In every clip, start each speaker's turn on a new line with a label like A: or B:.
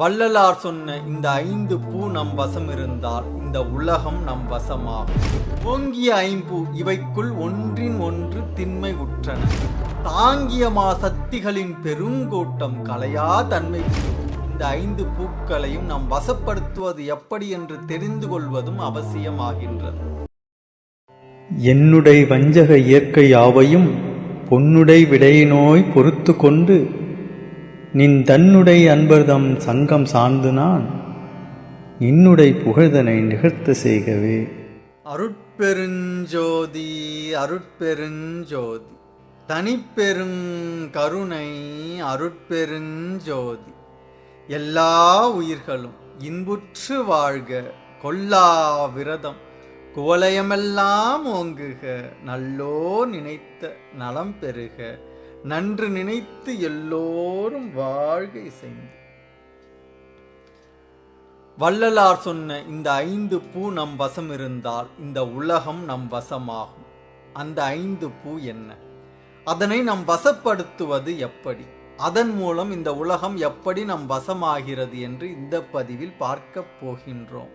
A: வள்ளலார் சொன்ன இந்த ஐந்து பூ நம் வசம் இருந்தால் இந்த உலகம் நம் வசமாகும். ஓங்கிய ஐம்பூ இவைக்குள் ஒன்றின் ஒன்று திண்மை உற்றன. தாங்கிய மா சக்திகளின் பெருங்கூட்டம் கலையா தன்மை. இந்த ஐந்து பூக்களையும் நாம் வசப்படுத்துவது எப்படி என்று தெரிந்து கொள்வதும் அவசியமாகின்றது.
B: என்னுடைய வஞ்சக இயற்கை யாவையும் பொன்னுடை விடையினோய் பொறுத்து கொண்டு நின் தன்னுடை அன்பர்தம் சங்கம் சார்ந்து நான் இன்னுடை புகழ்தனை நிகழ்த்த செய்கவே.
A: அருட்பெருஞ்சோதி அருட்பெருஞ்சோதி தனிப்பெருங்கருணை அருட்பெருஞ்சோதி எல்லா உயிர்களும் இன்புற்று வாழ்க கொல்லா விரதம் குவலயமெல்லாம் ஓங்குக நல்லோ நினைத்த நலம் பெறுக. நன்று நினைத்து எல்லோரும் வாழ்க இசைந்து. வள்ளலார் சொன்ன இந்த ஐந்து பூ நம் வசம் இருந்தால் இந்த உலகம் நம் வசமாகும். அந்த ஐந்து பூ என்ன? அதனை நம் வசப்படுத்துவது எப்படி? அதன் மூலம் இந்த உலகம் எப்படி நம் வசமாகிறது என்று இந்த பதிவில் பார்க்கப் போகின்றோம்.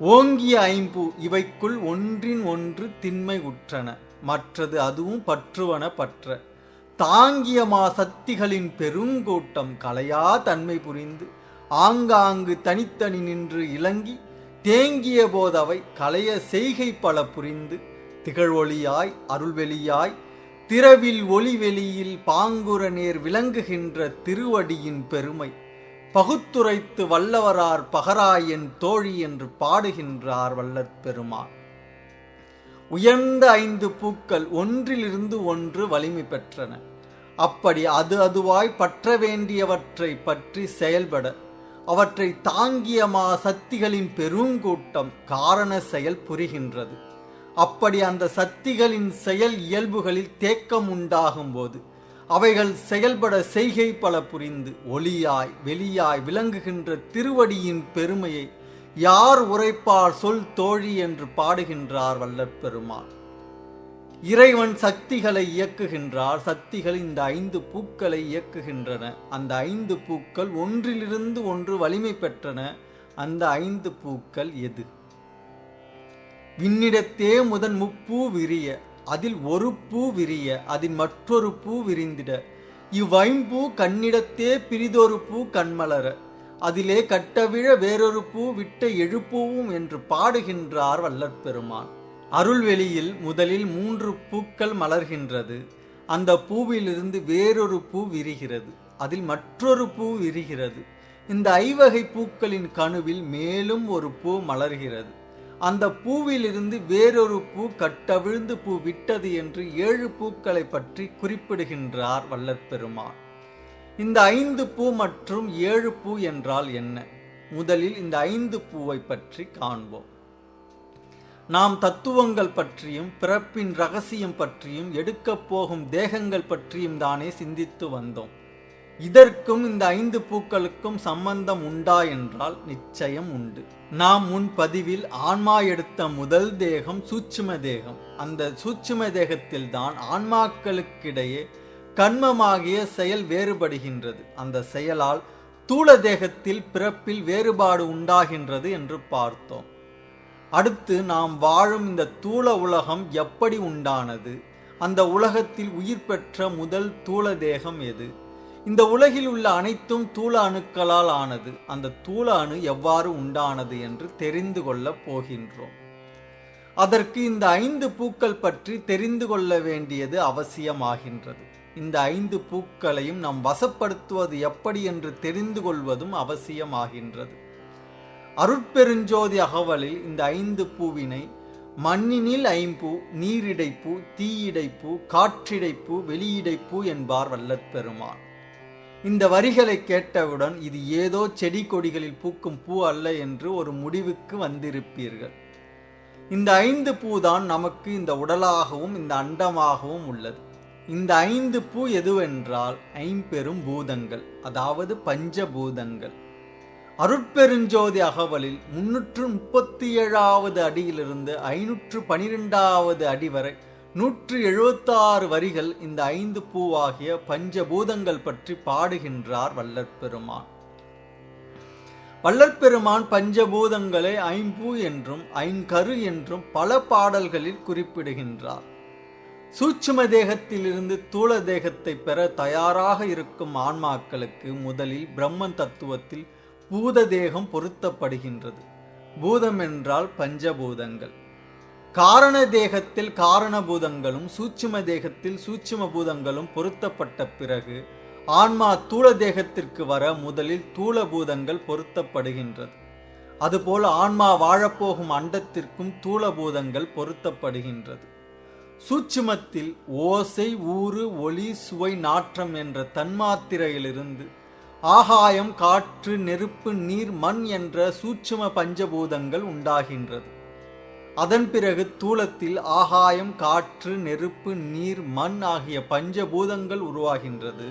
A: ஓங்கிய ஐம்பூ இவைக்குள் ஒன்றின் ஒன்று திண்மை உற்றன மற்றது அதுவும் பற்றுவன பற்ற. தாங்கிய சக்திகளின் பெருங்கூட்டம் கலையா தன்மை புரிந்து ஆங்காங்கு தனித்தனி நின்று இலங்கி தேங்கிய போதவை கலைய செய்கை பல புரிந்து திகழ்வொளியாய் அருள்வெளியாய் திரவில் ஒளிவெளியில் பாங்குர நேர் விளங்குகின்ற திருவடியின் பெருமை பகுத்துரைத்து வல்லவரார் பகராயன் தோழி என்று பாடுகின்றார் வல்லற்பெருமான் உயர்ந்த ஐந்து பூக்கள் ஒன்றிலிருந்து ஒன்று வலிமை பெற்றன. அப்படி அது அதுவாய் பற்ற வேண்டியவற்றை பற்றி செயல்பட அவற்றை தாங்கிய மா சக்திகளின் பெருங்கூட்டம் காரண செயல் புரிகின்றது. அப்படி அந்த சக்திகளின் செயல் இயல்புகளில் தேக்கம் உண்டாகும் போது அவைகள் செயல்பட செய்கை பல புரிந்து ஒளியாய் வெளியாய் விளங்குகின்ற திருவடியின் பெருமையை யார் உரைப்பார் சொல் தோழி என்று பாடுகின்றார் வல்லப்பெருமாள். இறைவன் சக்திகளை இயக்குகின்றார் சக்திகள் இந்த ஐந்து பூக்களை இயக்குகின்றன. அந்த ஐந்து பூக்கள் ஒன்றிலிருந்து ஒன்று வலிமை பெற்றன. அந்த ஐந்து பூக்கள் எது? விண்ணிடத்தே முதன் முப்பூ விரிய அதில் ஒரு பூ விரிய அதில் மற்றொரு பூ விரிந்திட. இவ்வைம்பூ கண்ணிடத்தே பிரிதொரு பூ கண்மலர. அதிலே கட்டவிழ வேறொரு பூ விட்ட எழுப்பூவும் என்று பாடுகின்றார் வல்லற்பெருமான். அருள்வெளியில் முதலில் மூன்று பூக்கள் மலர்கின்றது. அந்த பூவிலிருந்து வேறொரு பூ விரிகிறது. அதில் மற்றொரு பூ விரிகிறது. இந்த ஐவகை பூக்களின் கணுவில் மேலும் ஒரு பூ மலர்கிறது. அந்த பூவிலிருந்து வேறொரு பூ கட்டவிழ்ந்து பூ விட்டது என்று ஏழு பூக்களை பற்றி குறிப்பிடுகின்றார் வல்லற்பெருமான். இந்த ஐந்து பூ மற்றும் ஏழு பூ என்றால் என்ன? முதலில் இந்த ஐந்து பூவை பற்றி காண்போம். நாம் தத்துவங்கள் பற்றியும் பிறப்பின் ரகசியம் பற்றியும் எடுக்கப் போகும் தேகங்கள் பற்றியும் தானே சிந்தித்து வந்தோம். இதற்கும் இந்த ஐந்து பூக்களுக்கும் சம்பந்தம் உண்டா என்றால் நிச்சயம் உண்டு. நாம் முன் பதிவில் ஆன்மா எடுத்த முதல் தேகம் சூட்சும தேகம். அந்த சூட்சும தேகத்தில் தான் ஆன்மாக்களுக்கிடையே கண்மமாகிய செயல் வேறுபடுகின்றது. அந்த செயலால் தூள தேகத்தில் பிறப்பில் வேறுபாடு உண்டாகின்றது என்று பார்த்தோம். அடுத்து நாம் வாழும் இந்த தூள உலகம் எப்படி உண்டானது? அந்த உலகத்தில் உயிர் பெற்ற முதல் தூள தேகம் எது? இந்த உலகில் உள்ள அனைத்தும் தூள அணுக்களால் ஆனது. அந்த தூள அணு எவ்வாறு உண்டானது என்று தெரிந்து கொள்ளப் போகின்றோம். அதற்கு இந்த ஐந்து பூக்கள் பற்றி தெரிந்து கொள்ள வேண்டியது அவசியமாகின்றது. இந்த ஐந்து பூக்களையும் நாம் வசப்படுத்துவது எப்படி என்று தெரிந்து கொள்வதும் அவசியமாகின்றது. அருட்பெருஞ்சோதி அகவலில் இந்த ஐந்து பூவினை மண்ணினில் ஐம்பூ நீரிடைப்பூ தீயிடைப்பூ காற்றிடைப்பூ வெளியிடைப்பூ என்பார் வல்லற்பெருமான். இந்த வரிகளை கேட்டவுடன் இது ஏதோ செடி கொடிகளில் பூக்கும் பூ அல்ல என்று ஒரு முடிவுக்கு வந்திருப்பீர்கள். இந்த ஐந்து பூதான் நமக்கு இந்த உடலாகவும் இந்த அண்டமாகவும் உள்ளது. இந்த ஐந்து பூ எதுவென்றால் ஐம்பெரும் பூதங்கள் அதாவது பஞ்சபூதங்கள். அருட்பெருஞ்சோதி அகவலில் முன்னூற்று முப்பத்தி ஏழாவது அடியிலிருந்து ஐநூற்று பனிரெண்டாவது அடி வரை நூற்று எழுபத்தாறு வரிகள் இந்த ஐந்து பூவாகிய பஞ்சபூதங்கள் பற்றி பாடுகின்றார் வல்லற்பெருமான். வல்லற்பெருமான் பஞ்சபூதங்களை ஐம்பூ என்றும் ஐங்கரு என்றும் பல பாடல்களில் குறிப்பிடுகின்றார். சூட்சும தேகத்திலிருந்து தூள தேகத்தை பெற தயாராக இருக்கும் ஆன்மாக்களுக்கு முதலில் பிரம்மன் தத்துவத்தில் பூத தேகம் பொருத்தப்படுகின்றது. பூதம் என்றால் பஞ்சபூதங்கள். காரண தேகத்தில் காரணபூதங்களும் சூட்சும தேகத்தில் சூட்சும பூதங்களும் பொருத்தப்பட்ட பிறகு ஆன்மா தூள தேகத்திற்கு வர முதலில் தூள பூதங்கள் பொருத்தப்படுகின்றது. அதுபோல் ஆன்மா வாழப்போகும் அண்டத்திற்கும் தூள பூதங்கள் பொருத்தப்படுகின்றது. சூட்சுமத்தில் ஓசை ஊறு ஒளி சுவை நாற்றம் என்ற தன்மாத்திரையிலிருந்து ஆகாயம் காற்று நெருப்பு நீர் மண் என்ற சூட்சும பஞ்சபூதங்கள் உண்டாகின்றது. அதன் பிறகு தூளத்தில் ஆகாயம் காற்று நெருப்பு நீர் மண் ஆகிய பஞ்சபூதங்கள் உருவாகின்றது.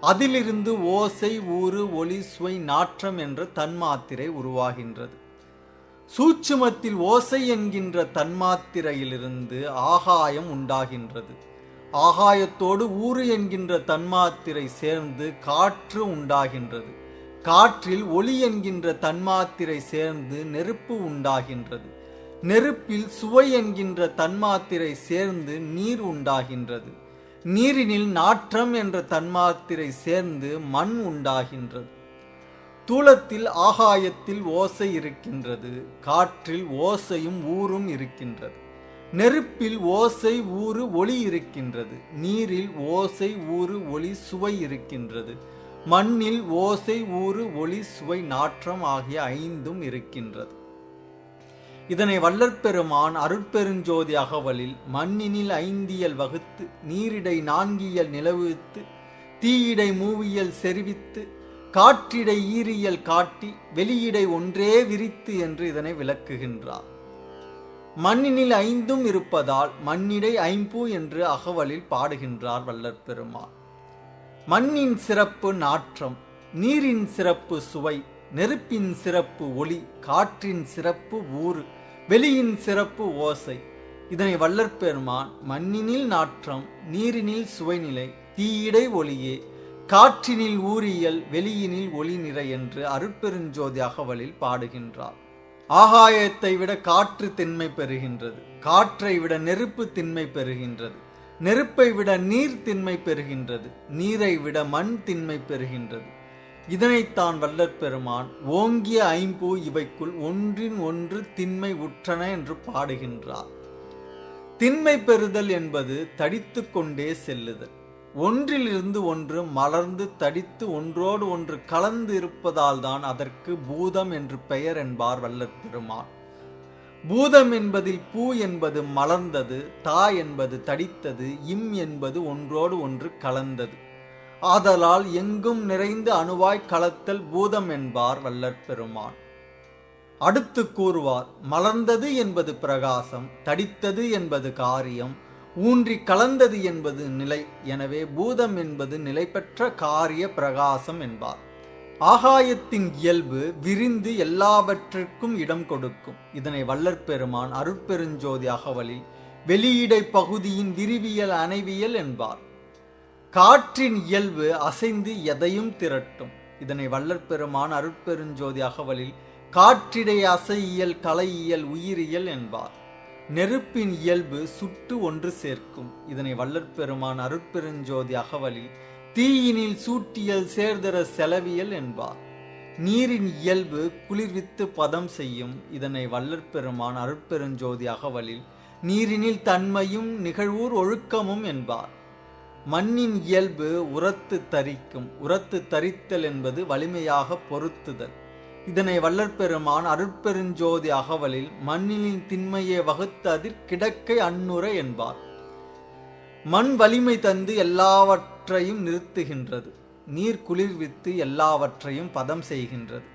A: அதிலிருந்து ஓசை ஊறு ஒளி சுவை நாற்றம் என்ற தன்மாத்திரை உருவாகின்றது. சூட்சுமத்தில் ஓசை என்கின்ற தன்மாத்திரையிலிருந்து ஆகாயம் உண்டாகின்றது. ஆகாயத்தோடு ஊறு என்கின்ற தன்மாத்திரை சேர்ந்து காற்று உண்டாகின்றது. காற்றில் ஒளி என்கின்ற தன்மாத்திரை சேர்ந்து நெருப்பு உண்டாகின்றது. நெருப்பில் சுவை என்கின்ற தன்மாத்திரை சேர்ந்து நீர் உண்டாகின்றது. நீரினில் நாற்றம் என்ற தன்மாத்திரை சேர்ந்து மண் உண்டாகின்றது. தூளத்தில் ஆகாயத்தில் ஓசை இருக்கின்றது காற்றில் ஓசையும் ஊரும் இருக்கின்றது. நெருப்பில் ஓசை ஊறு ஒளி இருக்கின்றது நீரில் ஓசை ஊறு ஒளி சுவை இருக்கின்றது. மண்ணில் ஓசை ஊறு ஒளி சுவை நாற்றம் ஆகிய ஐந்தும் இருக்கின்றது. இதனை வள்ளற்பெருமான் அருட்பெருஞ்சோதி அகவலில் மண்ணினில் ஐந்தியல் வகுத்து நீரிடை நான்கியல் நிலவுவித்து தீயிடை மூவியல் செறிவித்து காற்றிடை ஈரியல் காட்டி வெளியிடை ஒன்றே விரித்து என்று இதனை விளக்குகின்றார். மண்ணினில் ஐந்தும் இருப்பதால் மண்ணிடை ஐம்பூ என்று அகவலில் பாடுகின்றார் வள்ளற்பெருமான் மண்ணின் சிறப்பு நாற்றம் நீரின் சிறப்பு சுவை நெருப்பின் சிறப்பு ஒளி காற்றின் சிறப்பு ஊறு வெளியின் சிறப்பு ஓசை. இதனை வள்ளற்பெருமான் மண்ணினில் நாற்றம் நீரினில் சுவைநிலை தீயிடை ஒளியே காற்றினில் ஊரியல் வெளியினில் ஒளி நிறை என்று அருட்பெருஞ்சோதி அகவலில் பாடுகின்றார். ஆகாயத்தை விட காற்று திண்மை பெறுகின்றது. காற்றை விட நெருப்பு திண்மை பெறுகின்றது. நெருப்பை விட நீர் திண்மை பெறுகின்றது. நீரை விட மண் திண்மை பெறுகின்றது. இதனைத்தான் வல்லற்பெருமான் ஓங்கிய ஐம்பூ இவைக்குள் ஒன்றின் ஒன்று திண்மை உற்றன என்று பாடுகின்றார். திண்மை பெறுதல் என்பது தடித்து கொண்டே செல்லுதல். ஒன்றிலிருந்து ஒன்று மலர்ந்து தடித்து ஒன்றோடு ஒன்று கலந்து இருப்பதால் தான் அதற்கு பூதம் என்று பெயர் என்பார் வல்லற் பூதம் என்பதில் பூ என்பது மலர்ந்தது தா என்பது தடித்தது இம் என்பது ஒன்றோடு ஒன்று கலந்தது. ஆதலால் எங்கும் நிறைந்து அணுவாய் கலத்தல் பூதம் என்பார் வல்லற் பெருமான். அடுத்து கூறுவார் மலர்ந்தது என்பது பிரகாசம் தடித்தது என்பது காரியம் ஊன்றி கலந்தது என்பது நிலை. எனவே பூதம் என்பது நிலைபெற்ற காரிய பிரகாசம் என்பார். ஆகாயத்தின் இயல்பு விரிந்து எல்லாவற்றிற்கும் இடம் கொடுக்கும். இதனை வல்லற் பெருமான் அருட்பெருஞ்சோதி அகவலில் வெளியிடை பகுதியின் விரிவியல் அணைவியல் என்பார். காற்றின் இயல்பு அசைந்து எதையும் திரட்டும். இதனை வல்லற் பெருமான் அருட்பெருஞ்சோதி அகவலில் காற்றிடை அசையியல் கலையியல் உயிரியல் என்பார். நெருப்பின் இயல்பு சுட்டு ஒன்று சேர்க்கும். இதனை வல்லற்பெருமான் அருட்பெருஞ்சோதி அகவலில் தீயினில் சூட்டியல் சேர்தர செலவியல் என்பார். நீரின் இயல்பு குளிர்வித்து பதம் செய்யும். இதனை வல்லற்பெருமான் அருட்பெருஞ்சோதி அகவலில் நீரினில் தன்மையும் நிகழ்வூர் ஒழுக்கமும் என்பார். மண்ணின் இயல்பு உரத்து தரிக்கும். உரத்து தரித்தல் என்பது வலிமையாக பொருத்துதல். இதனை வல்லற்பெருமான் அருட்பெருஞ்சோதி அகவலில் மண்ணினின் திண்மையை வகுத்து அதில் கிடக்கை அன்னுரை என்பார். மண் வலிமை தந்து எல்லாவற்றையும் நிறுத்துகின்றது. நீர் குளிர்வித்து எல்லாவற்றையும் பதம் செய்கின்றது.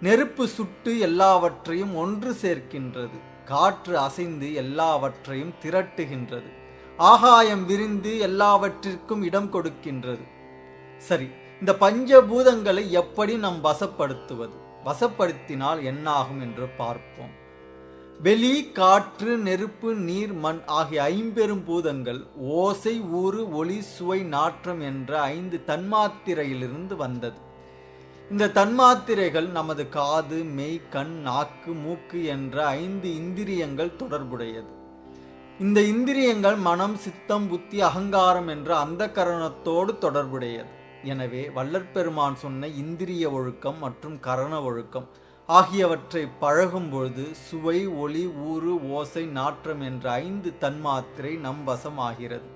A: நெருப்பு சுட்டு எல்லாவற்றையும் ஒன்று சேர்க்கின்றது. காற்று அசைந்து எல்லாவற்றையும் திரட்டுகின்றது. ஆகாயம் விரிந்து எல்லாவற்றிற்கும் இடம் கொடுக்கின்றது. சரி இந்த பஞ்சபூதங்களை எப்படி நாம் வசப்படுத்துவது? வசப்படுத்தினால் என்னாகும் என்று பார்ப்போம். வெளி காற்று நெருப்பு நீர் மண் ஆகிய ஐம்பெரும் பூதங்கள் ஓசை ஊறு ஒளி சுவை நாற்றம் என்ற ஐந்து தன்மாத்திரையிலிருந்து வந்தது. இந்த தன்மாத்திரைகள் நமது காது மெய் கண் நாக்கு மூக்கு என்ற ஐந்து இந்திரியங்கள் தொடர்புடையது. இந்த இந்திரியங்கள் மனம் சித்தம் புத்தி அகங்காரம் என்ற அந்த கரணத்தோடு தொடர்புடையது. எனவே வள்ளற்பெருமான் சொன்ன இந்திரிய ஒழுக்கம் மற்றும் கரண ஒழுக்கம் ஆகியவற்றை பழகும் பொழுது சுவை ஒளி ஊறு ஓசை நாற்றம் என்ற ஐந்து தன்மாத்திரை நம் வசமாகிறது.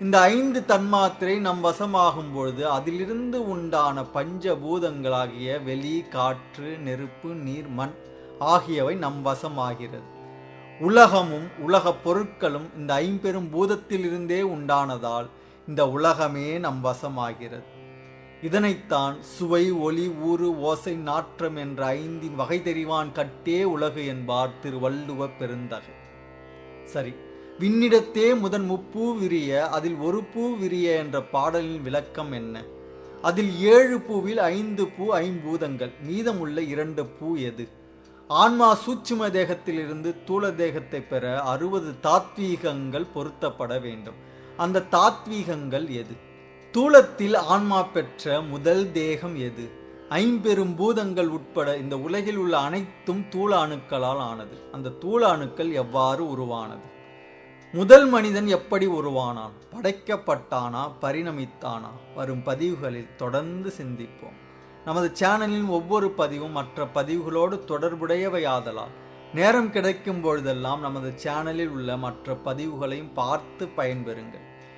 A: இந்த ஐந்து தன்மாத்திரை நம் வசமாகும் பொழுது அதிலிருந்து உண்டான பஞ்சபூதங்களாகிய வெளி காற்று நெருப்பு நீர் மண் ஆகியவை நம் வசமாகிறது. உலகமும் உலகப் பொருட்களும் இந்த ஐம்பெரும் பூதத்திலிருந்தே உண்டானதால் இந்த உலகமே நம் வசமாகிறது. இதனைத்தான் சுவை ஒளி ஊறு ஓசை நாற்றம் என்ற ஐந்தின் வகை தெரிவான் கட்டே உலகு என்பார் திருவள்ளுவ பெருந்தகை. சரி விண்ணிடத்தே முதன் முப்பூ விரிய அதில் ஒரு பூ விரிய என்ற பாடலின் விளக்கம் என்ன? அதில் ஏழு பூவில் ஐந்து பூ ஐம்பூதங்கள் மீதமுள்ள இரண்டு பூ எது? ஆன்மா சூட்சும தேகத்திலிருந்து தூல தேகத்தை பெற அறுபது தாத்வீகங்கள் பொருத்தப்பட வேண்டும். அந்த தாத்வீகங்கள் எது? தூளத்தில் ஆன்மா பெற்ற முதல் தேகம் எது? ஐம்பெரும் பூதங்கள் உட்பட இந்த உலகில் உள்ள அனைத்தும் தூள அணுக்களால் ஆனது. அந்த தூள அணுக்கள் எவ்வாறு உருவானது? முதல் மனிதன் எப்படி உருவானான்? படைக்கப்பட்டானா? பரிணமித்தானா? வரும் பதிவுகளில் தொடர்ந்து சிந்திப்போம். நமது சேனலின் ஒவ்வொரு பதிவும் மற்ற பதிவுகளோடு தொடர்புடையவையாதலால் நேரம் கிடைக்கும் பொழுதெல்லாம் நமது சேனலில் உள்ள மற்ற பதிவுகளையும் பார்த்து பயன்பெறுங்கள்.